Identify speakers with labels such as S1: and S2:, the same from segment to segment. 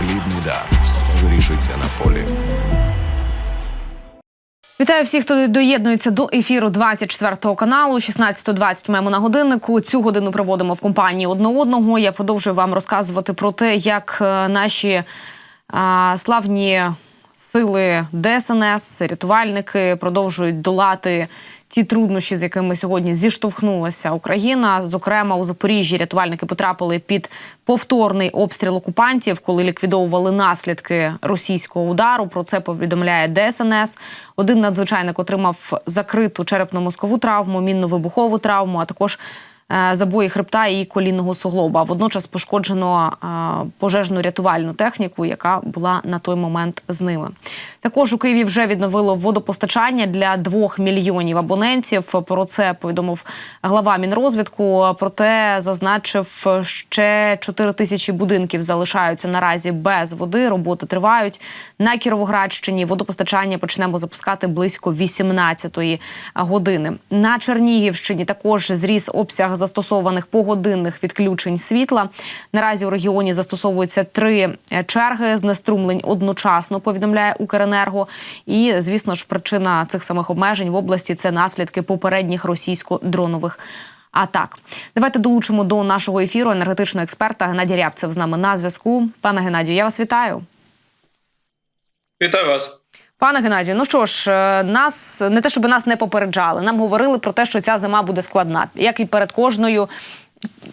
S1: Хлібний дар. Все вирішується на полі.
S2: Вітаю всіх, хто доєднується до ефіру 24 каналу. 16.20 маємо на годиннику. Цю годину проводимо в компанії одне одного. Я продовжую вам розказувати про те, як е, наші а, славні сили ДСНС, рятувальники продовжують долати ті труднощі, з якими сьогодні зіштовхнулася Україна. Зокрема, у Запоріжжі рятувальники потрапили під повторний обстріл окупантів, коли ліквідовували наслідки російського удару. Про це повідомляє ДСНС. Один надзвичайник отримав закриту черепно-мозкову травму, мінно-вибухову травму, а також забої хребта і колінного суглоба. Водночас пошкоджено е, пожежну рятувальну техніку, яка була на той момент з ними. Також у Києві вже відновило водопостачання для двох мільйонів абонентів. Про це повідомив глава Мінрозвідку. Проте зазначив, ще 4 тисячі будинків залишаються наразі без води. Роботи тривають на Кіровоградщині. Водопостачання почнемо запускати близько 18-ї години. На Чернігівщині також зріс обсяг застосованих погодинних відключень світла. Наразі у регіоні застосовуються три черги знеструмлень одночасно. Повідомляє Укренерго. І звісно ж, причина цих самих обмежень в області це наслідки попередніх російсько-дронових. Атак, давайте долучимо до нашого ефіру енергетичного експерта Геннадія Рябцев з нами на зв'язку. Пане Геннадію, я вас вітаю.
S3: Вітаю вас.
S2: Пане Геннадію, ну що ж, е, нас не те, щоб нас не попереджали. Нам говорили про те, що ця зима буде складна, як і перед кожною.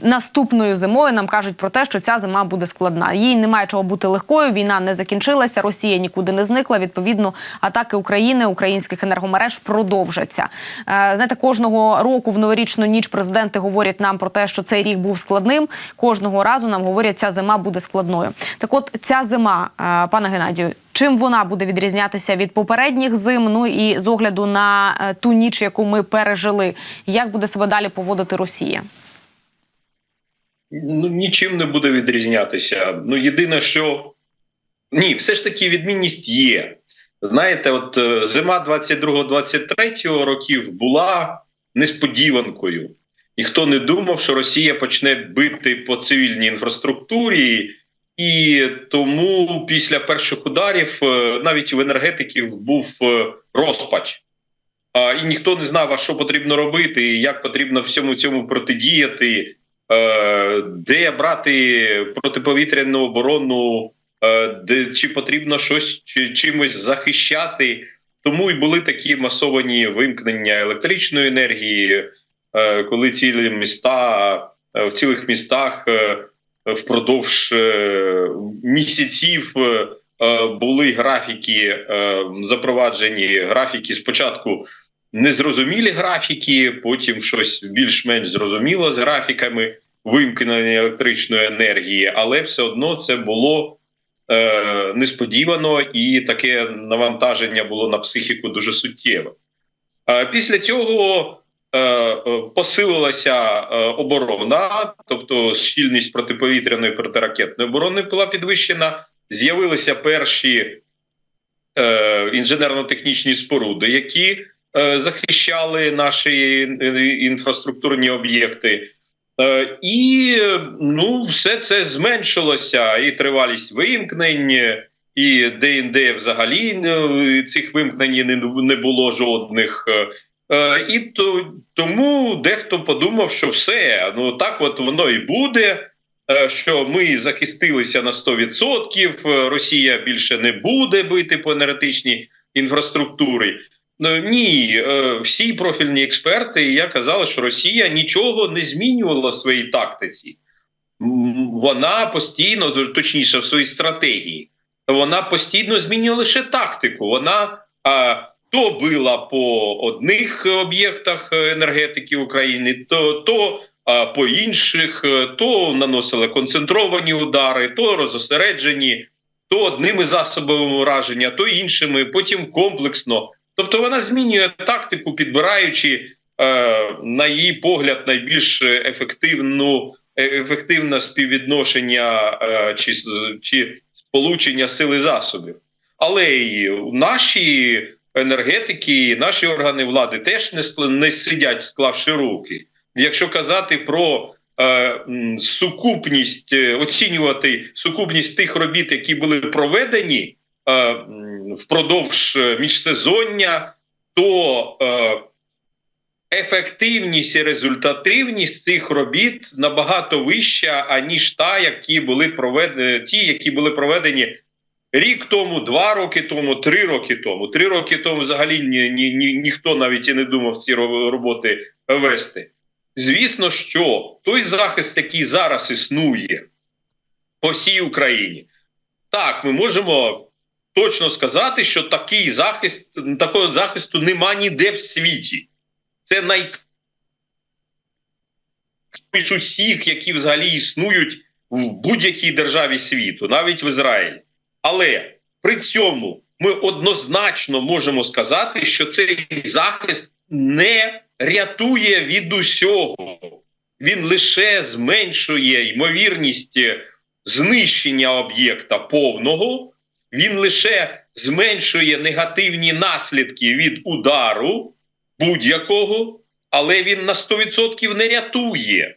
S2: Наступною зимою нам кажуть про те, що ця зима буде складна. Їй немає чого бути легкою. Війна не закінчилася, Росія нікуди не зникла. Відповідно, атаки України, українських енергомереж продовжаться. Е, знаєте, кожного року в новорічну ніч президенти говорять нам про те, що цей рік був складним. Кожного разу нам говорять, ця зима буде складною. Так, от ця зима, е, пане Геннадію, чим вона буде відрізнятися від попередніх зим? Ну і з огляду на е, ту ніч, яку ми пережили, як буде себе далі поводити Росія?
S3: Ну нічим не буде відрізнятися. Ну єдине, що ні, все ж таки відмінність є. Знаєте, от е, зима 22-23 років була несподіванкою. Ніхто не думав, що Росія почне бити по цивільній інфраструктурі, і тому після перших ударів е, навіть у енергетиків був е, розпач. І ніхто не знав, а що потрібно робити, як потрібно всьому цьому протидіяти. Е, де брати протиповітряну оборону, е, де чи потрібно щось чи чимось захищати. Тому й були такі масовані вимкнення електричної енергії, е, коли цілі міста в цілих містах впродовж місяців були графіки запроваджені графіки спочатку незрозумілі графіки, потім щось більш-менш зрозуміло з графіками вимкнення електричної енергії, але все одно це було е, несподівано і таке навантаження було на психіку дуже суттєве. Е, після цього е, е посилилася е, оборона, тобто щільність протиповітряної протиракетної оборони була підвищена. З'явилися перші інженерно-технічні споруди, які захищали наші е, інфраструктурні об'єкти. Е, і ну, все це зменшилося, і тривалість вимкнень, і де-інде взагалі цих вимкнень не було жодних. І то, тому дехто подумав, що все, ну так от воно і буде. Що ми захистилися на 100%, Росія більше не буде бити по енергетичній інфраструктурі. Ну, ні, е, всі профільні експерти я казали, що Росія нічого не змінювала в своїй тактиці. Вона постійно, точніше, в своїй стратегії, вона постійно змінює лише тактику. Вона а, то била по одних об'єктах енергетики України, то то а, по інших, то наносила концентровані удари, то розосереджені, то одними засобами ураження, то іншими, потім комплексно. Тобто вона змінює тактику, підбираючи е, на її погляд найбільш ефективну е, ефективне співвідношення е, чи чи сполучення сили засобів. Але і наші енергетики, наші органи влади теж не не сидять, склавши руки. Якщо казати про е, сукупність, е, оцінювати сукупність тих робіт, які були проведені е, впродовж е, міжсезоння, то е, ефективність і результативність цих робіт набагато вища, аніж та, які були проведені, ті, які були проведені рік тому, два роки тому, три роки тому. Три роки тому взагалі ні, ні, ні, ніхто навіть і не думав ці роботи вести. Звісно, що той захист, який зараз існує по всій Україні, так, ми можемо точно сказати, що такий захист, такого захисту нема ніде в світі. Це най між усіх, які взагалі існують в будь-якій державі світу, навіть в Ізраїлі. Але при цьому ми однозначно можемо сказати, що цей захист не рятує від усього, він лише зменшує ймовірність знищення об'єкта повного, він лише зменшує негативні наслідки від удару будь-якого, але він на 100% не рятує.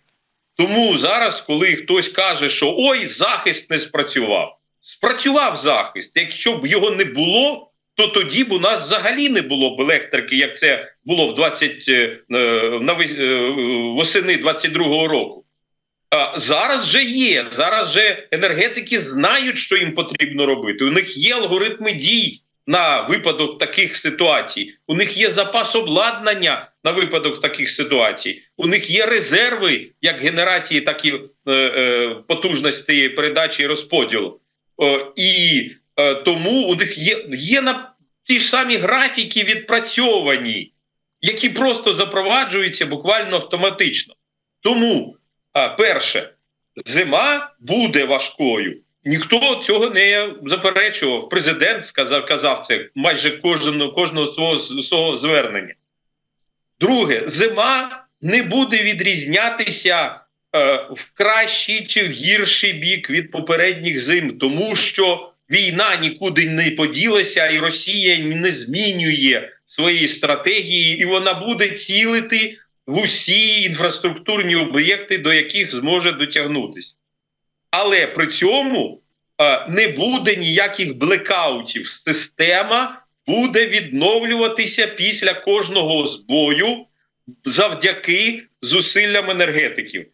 S3: Тому зараз, коли хтось каже, що ой, захист не спрацював, спрацював захист. Якщо б його не було, то тоді б у нас взагалі не було б електрики, як це було в 20, е, навес- е, восени 22-го року. Зараз же є. Зараз же енергетики знають, що їм потрібно робити. У них є алгоритми дій на випадок таких ситуацій. У них є запас обладнання на випадок таких ситуацій. У них є резерви як генерації, так і е, е, потужності передачі і розподілу. Е, і е, тому у них є, є на ті ж самі графіки відпрацьовані, які просто запроваджуються буквально автоматично. Тому, перше, зима буде важкою. Ніхто цього не заперечував. Президент сказав, казав це майже кожного, кожного свого, свого звернення. Друге, зима не буде відрізнятися е, в кращий чи в гірший бік від попередніх зим, тому що війна нікуди не поділася, і Росія не змінює своєї стратегії, і вона буде цілити усі інфраструктурні об'єкти, до яких зможе дотягнутися. Але при цьому е, не буде ніяких блекаутів. Система буде відновлюватися після кожного збою завдяки зусиллям енергетиків.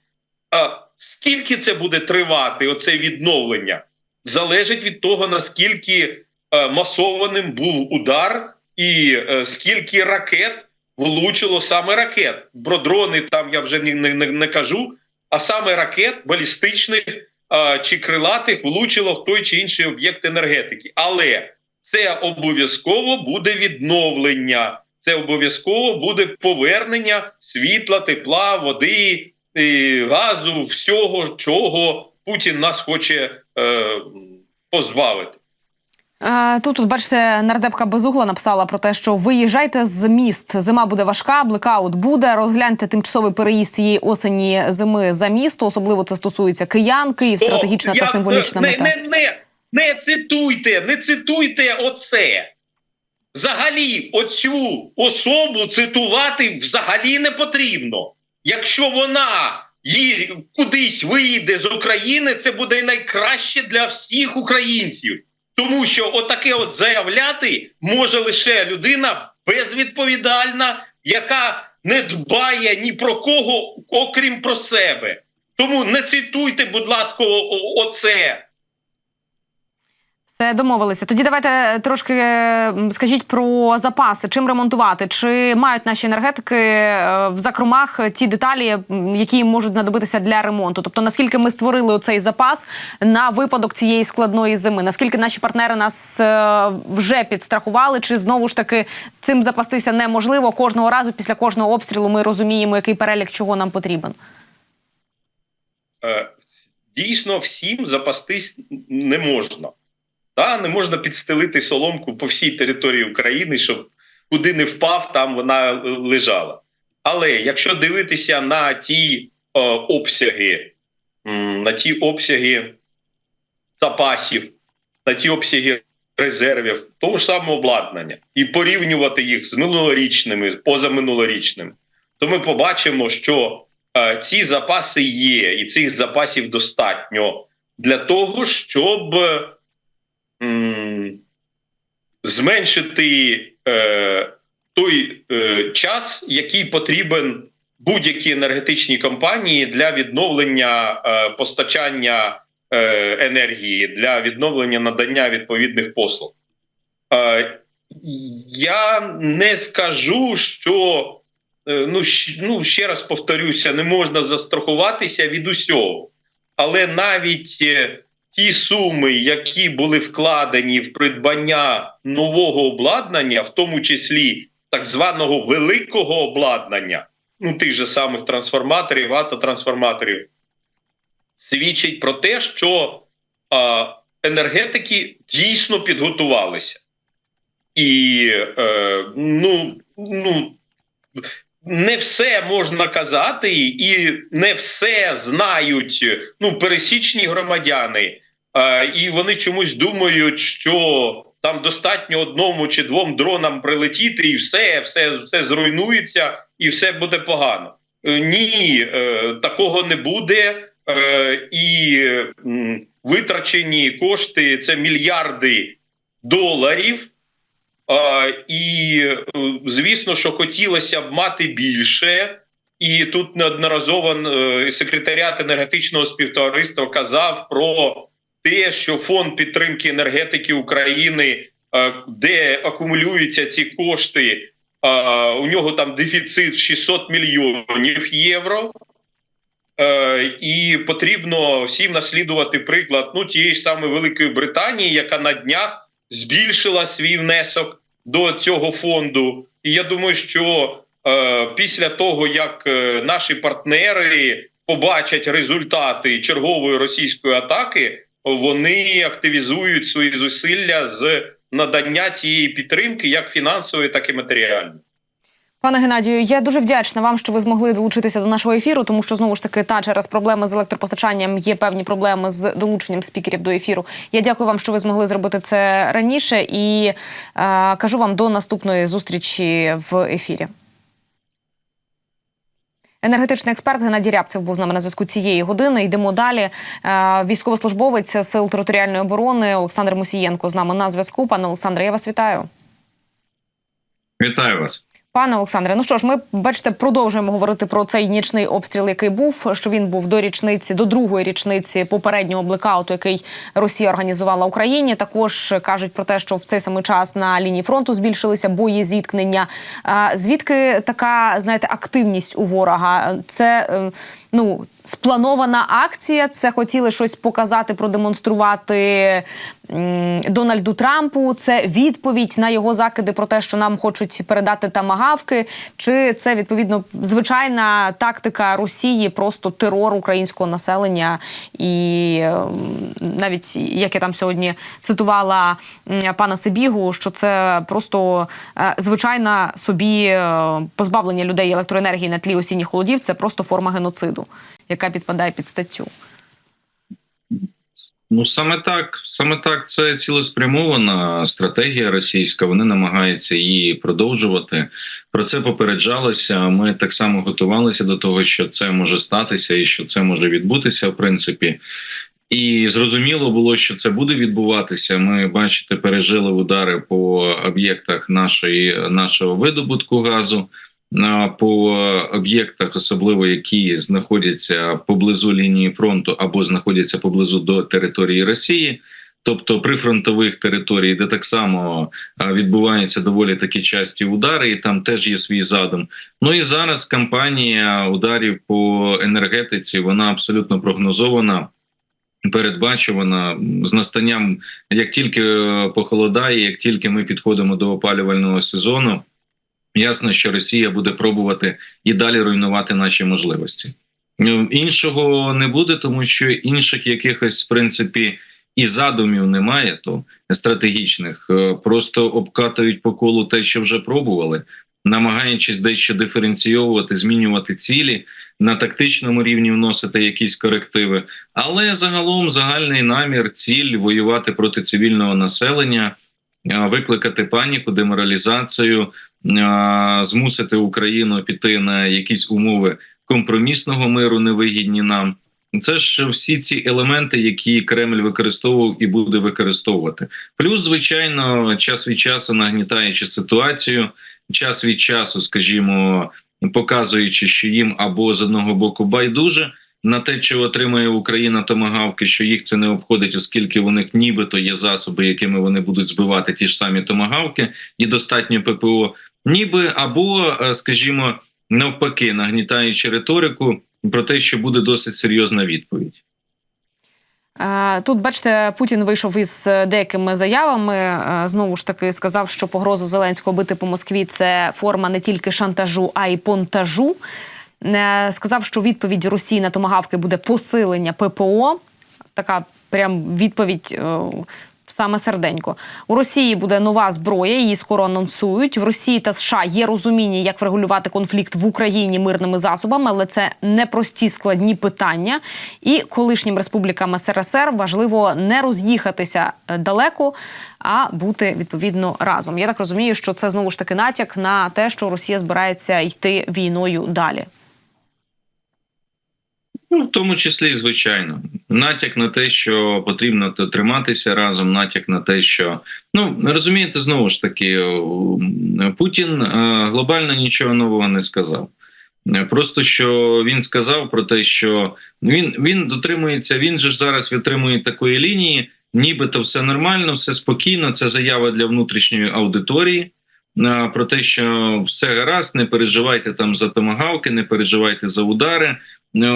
S3: А скільки це буде тривати, оце відновлення, залежить від того, наскільки е, масованим був удар, і е, скільки ракет влучило саме ракет. Про дрони там я вже не, не, не, кажу, а саме ракет балістичних е, чи крилатих влучило в той чи інший об'єкт енергетики. Але це обов'язково буде відновлення. Це обов'язково буде повернення світла, тепла, води, і газу, всього, чого Путін нас хоче е, позбавити.
S2: Тут, тут, бачите, нардепка Безугла написала про те, що виїжджайте з міст. Зима буде важка, блекаут буде. Розгляньте тимчасовий переїзд цієї осені зими за місто. Особливо це стосується киян. Київ стратегічна
S3: О,
S2: та
S3: я-
S2: символічна
S3: не,
S2: мета.
S3: Не, не, не цитуйте, не цитуйте оце. Взагалі, оцю особу цитувати взагалі не потрібно. Якщо вона ї, кудись виїде з України, це буде найкраще для всіх українців. Тому що отаке от заявляти може лише людина безвідповідальна, яка не дбає ні про кого, окрім про себе. Тому не цитуйте, будь ласка, оце.
S2: Все домовилися. Тоді давайте трошки скажіть про запаси, чим ремонтувати, чи мають наші енергетики е, в закромах ті деталі, які можуть знадобитися для ремонту. Тобто, наскільки ми створили оцей запас на випадок цієї складної зими? Наскільки наші партнери нас е, вже підстрахували, чи знову ж таки цим запастися неможливо? Кожного разу після кожного обстрілу ми розуміємо, який перелік чого нам потрібен.
S3: Е, дійсно всім запастись не можна. Та, не можна підстелити соломку по всій території України, щоб куди не впав, там вона е, лежала. Але якщо дивитися на ті е, обсяги, на ті обсяги запасів, на ті обсяги резервів, того ж самого обладнання, і порівнювати їх з минулорічними, позаминулорічними, то ми побачимо, що е, ці запаси є, і цих запасів достатньо для того, щоб м, зменшити е, той е, час, який потрібен будь-якій енергетичній компанії для відновлення е, постачання енергії, для відновлення надання відповідних послуг. Я не скажу, що ну, ну ще раз повторюся, не можна застрахуватися від усього. Але навіть ті суми, які були вкладені в придбання нового обладнання, в тому числі так званого великого обладнання, ну тих же самих трансформаторів, автотрансформаторів, свідчить про те, що а, енергетики дійсно підготувалися. І е, ну, ну, не все можна казати, і не все знають ну, пересічні громадяни. Е, і вони чомусь думають, що там достатньо одному чи двом дронам прилетіти, і все, все, все зруйнується, і все буде погано. Е, ні, е, такого не буде. І витрачені кошти це мільярди доларів. І звісно, що хотілося б мати більше, і тут неодноразово секретаріат енергетичного співтовариства казав про те, що фонд підтримки енергетики України, е, де акумулюються ці кошти, е, у нього там дефіцит 600 мільйонів євро. Е, і потрібно всім наслідувати приклад ну, тієї ж самої Великої Британії, яка на днях збільшила свій внесок до цього фонду. І я думаю, що після того, як наші партнери побачать результати чергової російської атаки, вони активізують свої зусилля з надання цієї підтримки, як фінансової, так і матеріальної.
S2: Пане Геннадію, я дуже вдячна вам, що ви змогли долучитися до нашого ефіру, тому що знову ж таки та через проблеми з електропостачанням є певні проблеми з долученням спікерів до ефіру. Я дякую вам, що ви змогли зробити це раніше, і е, кажу вам до наступної зустрічі в ефірі. Енергетичний експерт Геннадій Рябцев був з нами на зв'язку цієї години. Йдемо далі. Е, Військовослужбовець сил територіальної оборони Олександр Мусієнко з нами на зв'язку. Пане Олександре, я вас вітаю.
S4: Вітаю вас.
S2: Пане Олександре, ну що ж, ми бачите, продовжуємо говорити про цей нічний обстріл, який був. Що він був до річниці, до другої річниці попереднього блекауту, який Росія організувала Україні. Також кажуть про те, що в цей самий час на лінії фронту збільшилися бої зіткнення. Звідки така знаєте активність у ворога? Це е, ну спланована акція. Це хотіли щось показати, продемонструвати Дональду Трампу. Це відповідь на його закиди про те, що нам хочуть передати тамагавки. Чи це відповідно звичайна тактика Росії, просто терор українського населення? І навіть як я там сьогодні цитувала пана Сибігу, що це просто е, звичайна собі е, позбавлення людей електроенергії на тлі осінніх холодів. Це просто форма геноциду, яка підпадає під статтю.
S4: Ну саме так, саме так, це цілеспрямована стратегія російська. Вони намагаються її продовжувати. Про це попереджалося. Ми так само готувалися до того, що це може статися, і що це може відбутися, в принципі. І зрозуміло було, що це буде відбуватися. Ми бачите, пережили удари по об'єктах нашої нашого видобутку газу. На- По об'єктах, особливо які знаходяться поблизу лінії фронту або знаходяться поблизу до території Росії, тобто прифронтових територій, де так само відбуваються доволі такі часті удари, і там теж є свій задум. Ну і зараз кампанія ударів по енергетиці вона абсолютно прогнозована. Передбачувана з настанням, як тільки е, похолодає, як тільки ми підходимо до опалювального сезону, ясно, що Росія буде пробувати і далі руйнувати наші можливості. Ну, Іншого не буде, тому що інших якихось в принципі і задумів немає, то стратегічних Е, просто обкатують по колу те, що вже пробували, намагаючись дещо диференційовувати, змінювати цілі на тактичному рівні, вносити якісь корективи. Але загалом загальний намір, ціль воювати проти цивільного населення, е, викликати паніку, деморалізацію, змусити Україну піти на якісь умови компромісного миру невигідні нам. Це ж всі ці елементи, які Кремль використовував і буде використовувати. Плюс, звичайно, час від часу нагнітаючи ситуацію, час від часу, скажімо, показуючи, що їм або з одного боку байдуже на те, чи отримає Україна томагавки, що їх це не обходить, оскільки у них нібито є засоби, якими вони будуть збивати ті ж самі томагавки, і достатньо ППО, ніби або, е, скажімо, навпаки, нагнітаючи риторику про те, що буде досить серйозна відповідь.
S2: Е, Тут, бачите, Путін вийшов із е, деякими заявами. Знову ж таки сказав, що погроза Зеленського бити по Москві це форма не тільки шантажу, а й понтажу. Сказав, що відповідь Росії на томагавки буде посилення ППО. Така прям відповідь. Саме серденько у Росії буде нова зброя. Її скоро анонсують. В Росії та США є розуміння, як врегулювати конфлікт в Україні мирними засобами, але це непрості складні питання. І колишнім республікам СРСР важливо не роз'їхатися е, далеко, а бути відповідно разом. Я так розумію, що це знову ж таки натяк на те, що Росія збирається йти війною далі.
S4: Ну, в тому числі, звичайно, натяк на те, що потрібно триматися разом, натяк на те, що ну розумієте, знову ж таки, Путін е, глобально нічого нового не сказав. Е, Просто що він сказав про те, що він, він дотримується, він же ж зараз витримує такої лінії, нібито все нормально, все спокійно. Це заява для внутрішньої аудиторії. е, Про те, що все гаразд, не переживайте там за томагавки, не переживайте за удари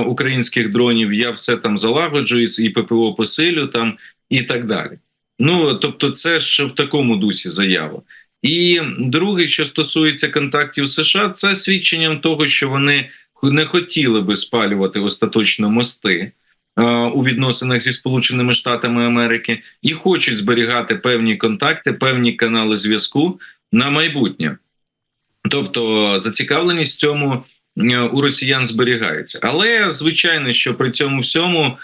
S4: українських дронів. Я все там залагоджую і ППО посилю там і так далі. Ну тобто, це ж в такому дусі заява. І друге, що стосується контактів США, це свідченням того, що вони не хотіли би спалювати остаточно мости е, у відносинах зі Сполученими Штатами Америки і хочуть зберігати певні контакти, певні канали зв'язку на майбутнє. Тобто зацікавленість в цьому у росіян зберігається. Але звичайно, що при цьому всьому е,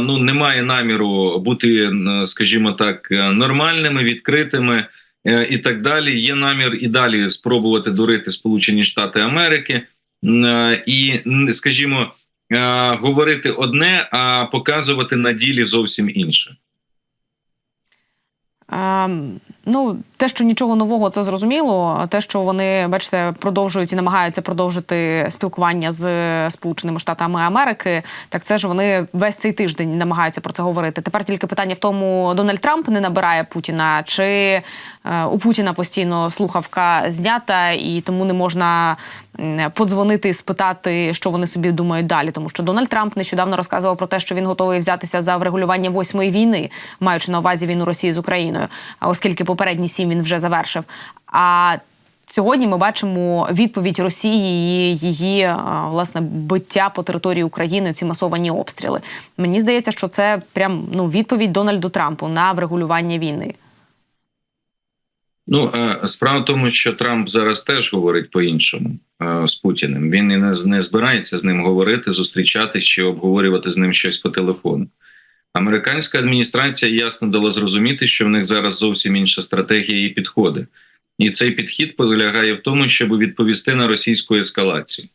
S4: ну немає наміру бути, е, скажімо так, е, нормальними, відкритими е, і так далі. Є намір і далі спробувати дурити Сполучені Штати Америки е, і, скажімо, е, говорити одне, а показувати на ділі зовсім інше.
S2: Ну, те, що нічого нового, це зрозуміло. Те, що вони, бачите, продовжують і намагаються продовжити спілкування з Сполученими Штатами Америки, так це ж вони весь цей тиждень намагаються про це говорити. Тепер тільки питання в тому, Дональд Трамп не набирає Путіна, чи е, у Путіна постійно слухавка знята, і тому не можна подзвонити і спитати, що вони собі думають далі. Тому що Дональд Трамп нещодавно розказував про те, що він готовий взятися за врегулювання восьмої війни, маючи на увазі війну Росії з Україною, оскільки попередні сім він вже завершив. А Сьогодні ми бачимо відповідь Росії і її власне биття по території України. Ці масовані обстріли. Мені здається, що це прям ну відповідь Дональду Трампу на врегулювання війни.
S4: Ну е, справа в тому, що Трамп зараз теж говорить по-іншому е, з Путіним. Він і не збирається з ним говорити, зустрічатись чи обговорювати з ним щось по телефону. Американська адміністрація ясно дала зрозуміти, що в них зараз зовсім інша стратегія і підходи. І цей підхід полягає в тому, щоб відповісти на російську ескалацію.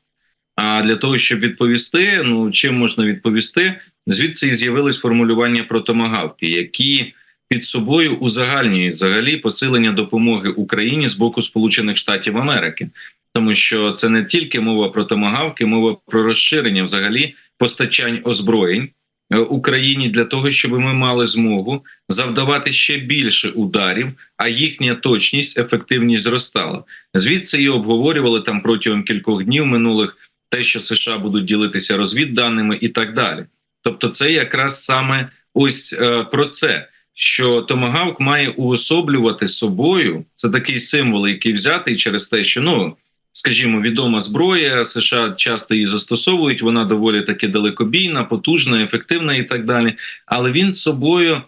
S4: А для того, щоб відповісти, ну чим можна відповісти, звідси і з'явились формулювання про томагавки, які під собою узагальнюють взагалі посилення допомоги Україні з боку Сполучених Штатів Америки, тому що це не тільки мова про томагавки, мова про розширення взагалі постачань озброєнь Україні для того, щоб ми мали змогу завдавати ще більше ударів, а їхня точність, ефективність зростала. Звідси і обговорювали там протягом кількох днів минулих те, що США будуть ділитися розвідданими і так далі. Тобто, це якраз саме ось е, про це що Томагавк має уособлювати собою. Це такий символ, який взятий через те, що ну. Скажімо, відома зброя США часто її застосовують. Вона доволі таки далекобійна, потужна, ефективна і так далі. Але він собою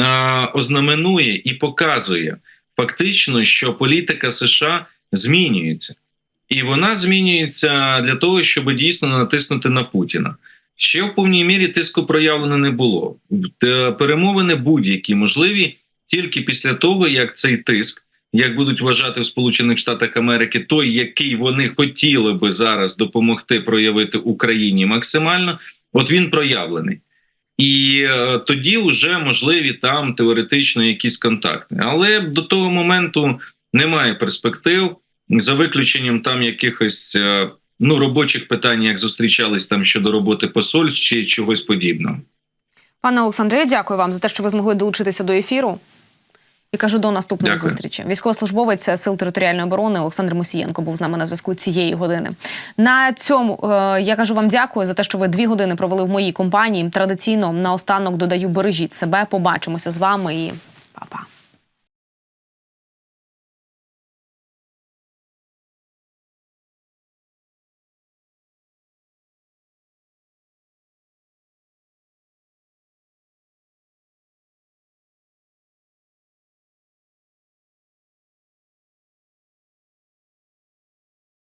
S4: а, ознаменує і показує фактично, що політика США змінюється, і вона змінюється для того, щоб дійсно натиснути на Путіна. Ще в повній мірі тиску проявлено не було. Перемовини будь-які можливі тільки після того, як цей тиск як будуть вважати в Сполучених Штатах Америки, той, який вони хотіли би зараз допомогти проявити Україні максимально, от він проявлений. І е, тоді вже можливі там теоретично якісь контакти. Але до того моменту немає перспектив, за виключенням там якихось е, ну робочих питань, як зустрічались там щодо роботи посольств чи чогось подібного.
S2: Пане Олександре, дякую вам за те, що ви змогли долучитися до ефіру. І кажу до наступної
S4: Дякую.
S2: зустрічі. Військовослужбовець сил територіальної оборони Олександр Мусієнко був з нами на зв'язку цієї години. На цьому е, я кажу вам дякую за те, що ви дві години провели в моїй компанії. Традиційно наостанок додаю бережіть себе. Побачимося з вами і па-па.